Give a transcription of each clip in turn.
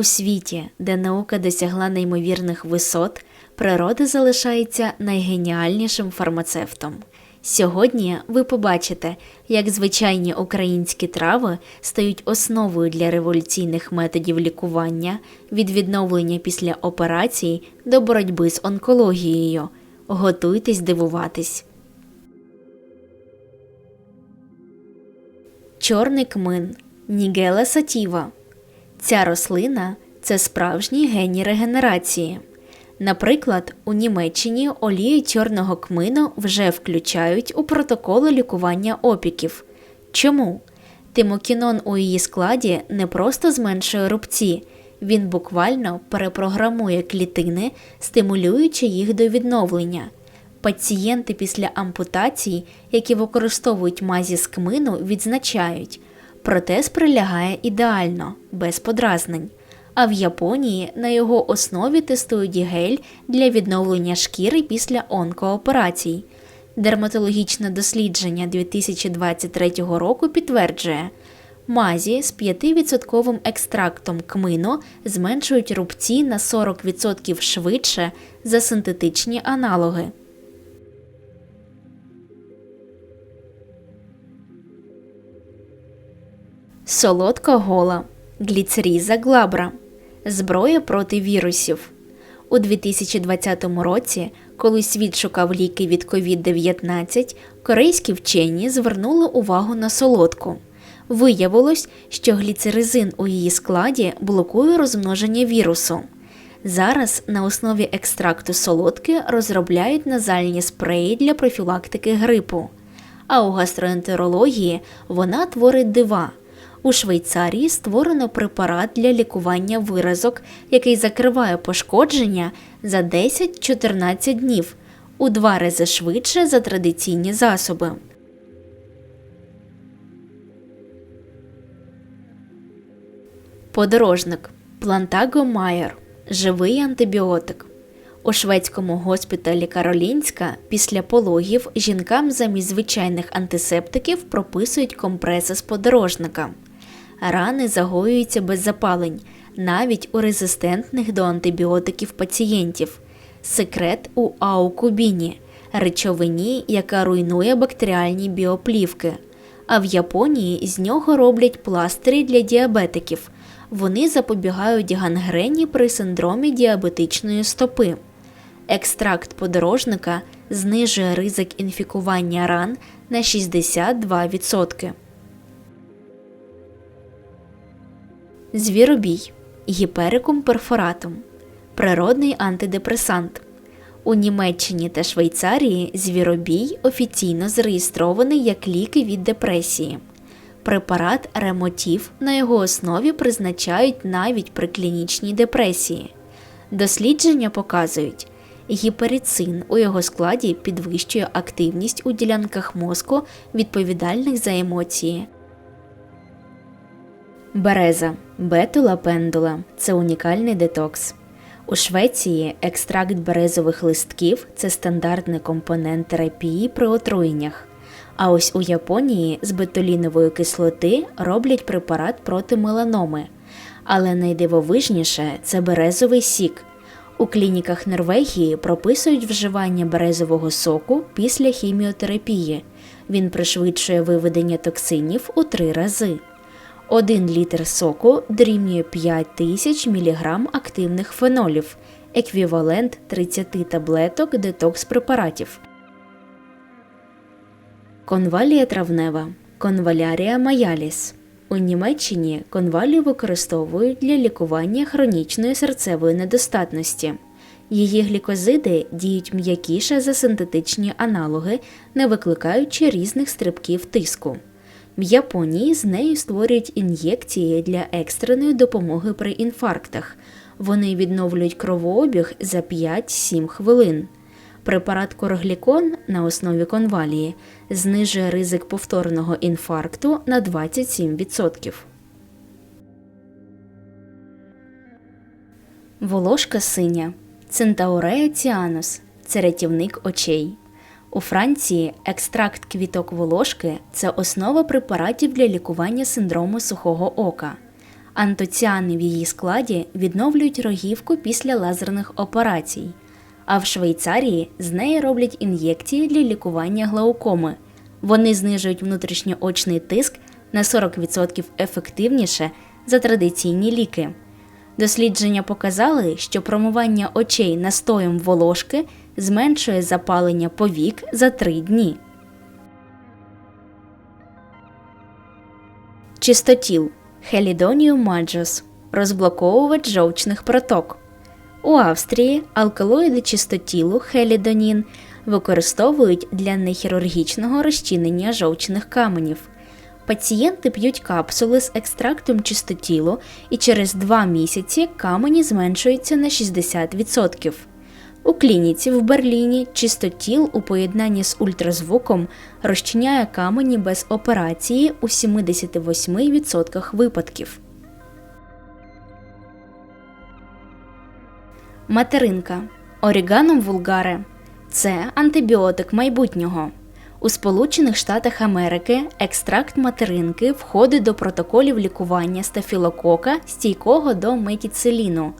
У світі, де наука досягла неймовірних висот, природа залишається найгеніальнішим фармацевтом. Сьогодні ви побачите, як звичайні українські трави стають основою для революційних методів лікування від відновлення після операцій до боротьби з онкологією. Готуйтесь дивуватись. Чорний кмин Нігела сатіва. Ця рослина це справжній геній регенерації. Наприклад, у Німеччині олію чорного кмину вже включають у протоколи лікування опіків. Чому? Тимокінон у її складі не просто зменшує рубці, він буквально перепрограмує клітини, стимулюючи їх до відновлення. Пацієнти після ампутацій, які використовують мазі з кмину, відзначають, протез прилягає ідеально, без подразнень. А в Японії на його основі тестують гель для відновлення шкіри після онкооперацій. Дерматологічне дослідження 2023 року підтверджує, мазі з 5% екстрактом кмину зменшують рубці на 40% швидше за синтетичні аналоги. Солодка гола, гліцеріза глабра, зброя проти вірусів. У 2020 році, коли світ шукав ліки від COVID-19, корейські вчені звернули увагу на солодку. Виявилось, що гліцеризин у її складі блокує розмноження вірусу. Зараз на основі екстракту солодки розробляють назальні спреї для профілактики грипу. А у гастроентерології вона творить дива. У Швейцарії створено препарат для лікування виразок, який закриває пошкодження за 10-14 днів, у два рази швидше за традиційні засоби. Подорожник Плантаго Майер живий антибіотик. У шведському госпіталі Каролінська після пологів жінкам замість звичайних антисептиків прописують компреси з подорожника. Рани загоюються без запалень, навіть у резистентних до антибіотиків пацієнтів. Секрет у аукубіні речовині, яка руйнує бактеріальні біоплівки. А в Японії з нього роблять пластирі для діабетиків. Вони запобігають гангрені при синдромі діабетичної стопи. Екстракт подорожника знижує ризик інфікування ран на 62%. Звіробій гіперикум перфоратум природний антидепресант. У Німеччині та Швейцарії звіробій офіційно зареєстрований як ліки від депресії. Препарат Ремотів на його основі призначають навіть при клінічній депресії. Дослідження показують, гіперицин у його складі підвищує активність у ділянках мозку, відповідальних за емоції. Береза бетула пендула це унікальний детокс. У Швеції екстракт березових листків це стандартний компонент терапії при отруєннях. А ось у Японії з бетолінової кислоти роблять препарат проти меланоми. Але найдивовижніше це березовий сік. У клініках Норвегії прописують вживання березового соку після хіміотерапії. Він пришвидшує виведення токсинів у три рази. Один літр соку дорівнює 5000 мг активних фенолів, еквівалент 30 таблеток детокс препаратів. Конвалія травнева конвалярія маяліс. У Німеччині конвалію використовують для лікування хронічної серцевої недостатності. Її глікозиди діють м'якіше за синтетичні аналоги, не викликаючи різних стрибків тиску. В Японії з нею створюють ін'єкції для екстреної допомоги при інфарктах. Вони відновлюють кровообіг за 5-7 хвилин. Препарат короглікон на основі конвалії знижує ризик повторного інфаркту на 27%. Волошка синя Центаурея ціанус це рятівник очей. У Франції екстракт квіток волошки це основа препаратів для лікування синдрому сухого ока. Антоціани в її складі відновлюють рогівку після лазерних операцій, а в Швейцарії з неї роблять ін'єкції для лікування глаукоми. Вони знижують внутрішньоочний тиск на 40% ефективніше за традиційні ліки. Дослідження показали, що промивання очей настоєм волошки зменшує запалення повік за 3 дні. Чистотіл Хелідоніум маджос розблоковувач жовчних проток. У Австрії алкалоїди чистотілу хелідонін використовують для нехірургічного розчинення жовчних каменів. Пацієнти п'ють капсули з екстрактом чистотілу і через 2 місяці камені зменшуються на 60%. У клініці в Берліні чистотіл у поєднанні з ультразвуком розчиняє камені без операції у 78% випадків. Материнка Оріганом вулгаре це антибіотик майбутнього. У Сполучених Штатах Америки екстракт материнки входить до протоколів лікування стафілокока стійкого до метіциліну.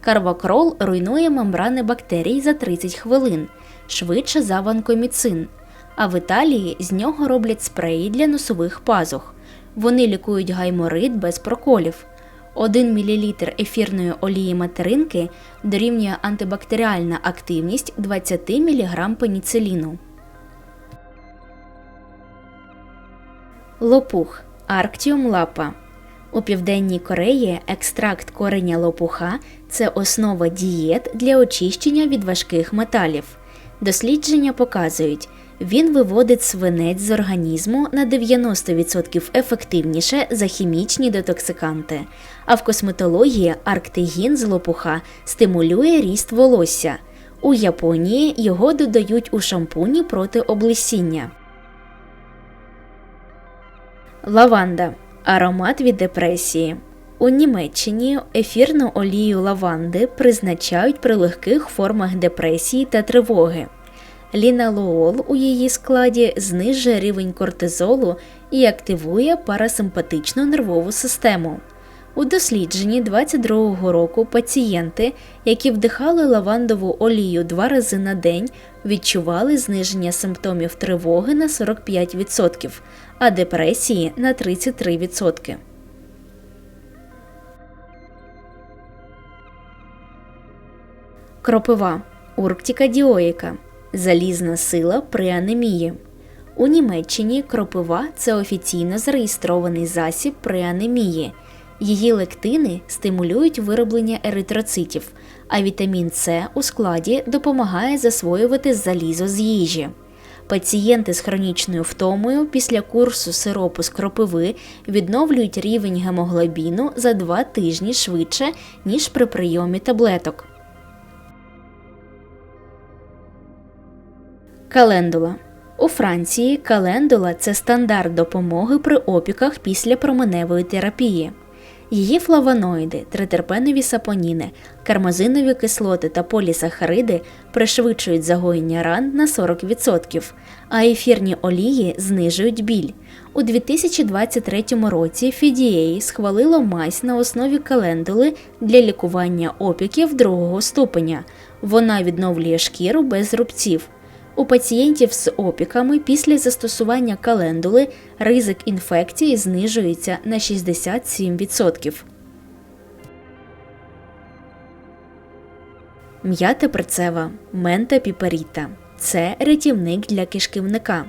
Карвакрол руйнує мембрани бактерій за 30 хвилин, швидше за ванкоміцин. А в Італії з нього роблять спреї для носових пазух. Вони лікують гайморит без проколів. 1 мл ефірної олії материнки дорівнює антибактеріальна активність 20 мг пеніциліну. Лопух Арктіум лапа. У Південній Кореї екстракт кореня лопуха це основа дієт для очищення від важких металів. Дослідження показують, він виводить свинець з організму на 90% ефективніше за хімічні детоксиканти. А в косметології арктигін з лопуха стимулює ріст волосся. У Японії його додають у шампуні проти облесіння. Лаванда аромат від депресії. У Німеччині ефірну олію лаванди призначають при легких формах депресії та тривоги. Ліналоол у її складі знижує рівень кортизолу і активує парасимпатичну нервову систему. У дослідженні 22-го року пацієнти, які вдихали лавандову олію два рази на день, відчували зниження симптомів тривоги на 45%, а депресії на 33%. Кропива Урктіка діоїка залізна сила при анемії. У Німеччині кропива це офіційно зареєстрований засіб при анемії. Її лектини стимулюють вироблення еритроцитів, а вітамін С у складі допомагає засвоювати залізо з їжі. Пацієнти з хронічною втомою після курсу сиропу з кропиви відновлюють рівень гемоглобіну за два тижні швидше, ніж при прийомі таблеток. Календула у Франції календула це стандарт допомоги при опіках після променевої терапії. Її флавоноїди, тритерпенові сапоніни, кармазинові кислоти та полісахариди пришвидшують загоєння ран на 40%, а ефірні олії знижують біль. У 2023 році FDA схвалило мазь на основі календули для лікування опіків другого ступеня. Вона відновлює шкіру без рубців. У пацієнтів з опіками після застосування календули ризик інфекції знижується на 67%. М'ята перцева мента піперіта це рятівник для кишківника.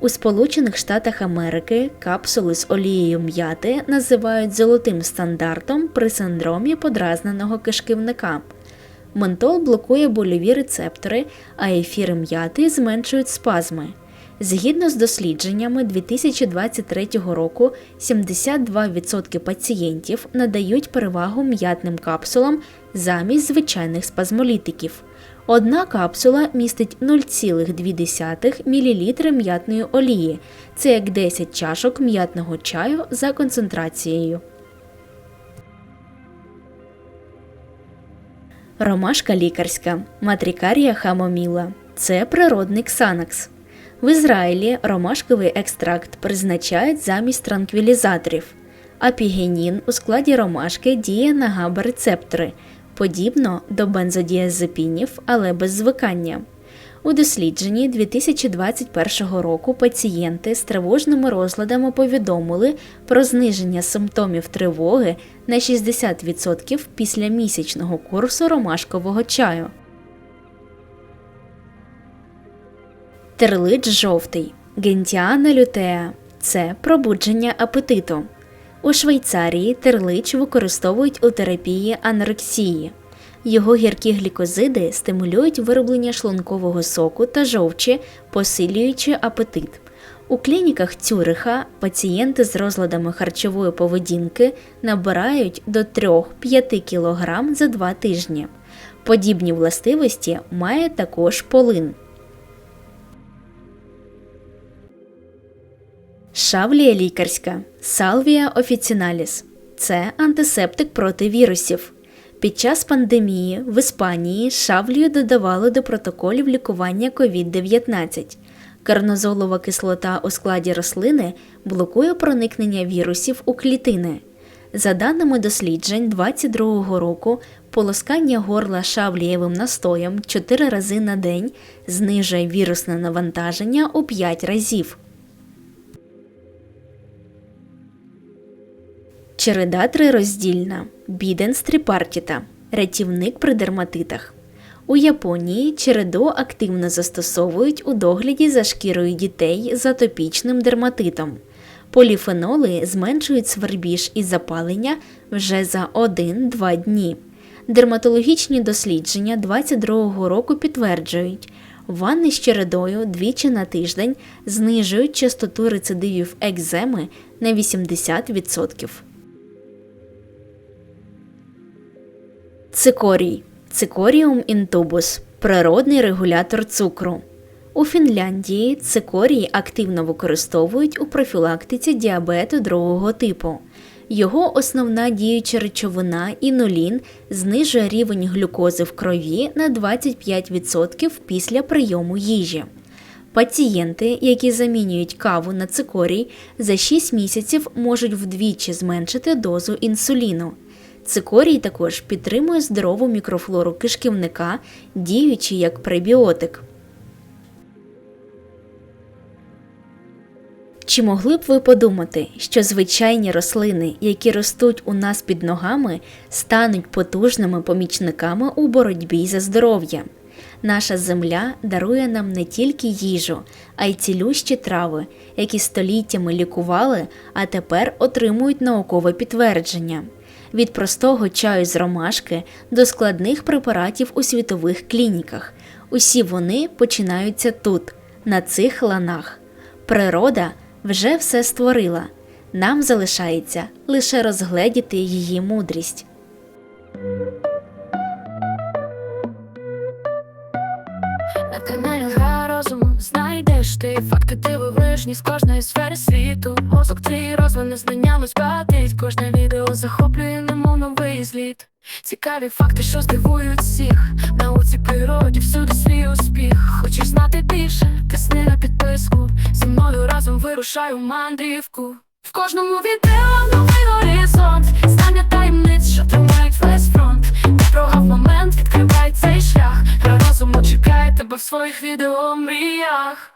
У Сполучених Штатах Америки капсули з олією м'яти називають золотим стандартом при синдромі подразненого кишківника. Ментол блокує больові рецептори, а ефіри м'яти зменшують спазми. Згідно з дослідженнями 2023 року, 72% пацієнтів надають перевагу м'ятним капсулам замість звичайних спазмолітиків. Одна капсула містить 0,2 мл м'ятної олії, це як 10 чашок м'ятного чаю за концентрацією. Ромашка лікарська, матрікарія хамоміла це природний ксанакс. В Ізраїлі ромашковий екстракт призначають замість транквілізаторів. Апігенін у складі ромашки діє на ГАБА-рецептори, подібно до бензодіазепінів, але без звикання. У дослідженні 2021 року пацієнти з тривожними розладами повідомили про зниження симптомів тривоги на 60% після місячного курсу ромашкового чаю. Терлич жовтий Гентіана лютеа це пробудження апетиту. У Швейцарії терлич використовують у терапії анорексії. Його гіркі глікозиди стимулюють вироблення шлункового соку та жовчі, посилюючи апетит. У клініках Цюриха пацієнти з розладами харчової поведінки набирають до 3-5 кг за 2 тижні. Подібні властивості має також полин. Шавлія лікарська Салвія офіціналіс це антисептик проти вірусів. Під час пандемії в Іспанії шавлію додавали до протоколів лікування COVID-19. Карнозолова кислота у складі рослини блокує проникнення вірусів у клітини. За даними досліджень 2022 року, полоскання горла шавлієвим настоєм 4 рази на день знижує вірусне навантаження у 5 разів. Череда трироздільна Біденс трипартіта рятівник при дерматитах. У Японії череду активно застосовують у догляді за шкірою дітей з атопічним дерматитом. Поліфеноли зменшують свербіж і запалення вже за 1-2 дні. Дерматологічні дослідження 2022 року підтверджують, ванни з чередою двічі на тиждень знижують частоту рецидивів екземи на 80%. Цикорій Цикоріум інтубус природний регулятор цукру. У Фінляндії цикорій активно використовують у профілактиці діабету другого типу. Його основна діюча речовина інулін знижує рівень глюкози в крові на 25% після прийому їжі. Пацієнти, які замінюють каву на цикорій, за 6 місяців можуть вдвічі зменшити дозу інсуліну. Цикорій також підтримує здорову мікрофлору кишківника, діючи як пребіотик. Чи могли б ви подумати, що звичайні рослини, які ростуть у нас під ногами, стануть потужними помічниками у боротьбі за здоров'я? Наша земля дарує нам не тільки їжу, а й цілющі трави, які століттями лікували, а тепер отримують наукове підтвердження від простого чаю з ромашки до складних препаратів у світових клініках. Усі вони починаються тут, на цих ланах. Природа вже все створила. Нам залишається лише розгледіти її мудрість. Знайдеш ти факти дивовижні з кожної сфери світу. Мозок твій розвине знаннями збагатить Кожне відео захоплює немов новий зліт. Цікаві факти, що здивують всіх. Науці природі всюди свій успіх. Хочеш знати більше? Тисни на підписку. Зі мною разом вирушаю мандрівку. В кожному відео новий горизонт. Знання таємниць, що тримають весь фронт. Не прогав момент, відкривай цей шлях. Гра розуму чекає тебе в своїх відео мріях.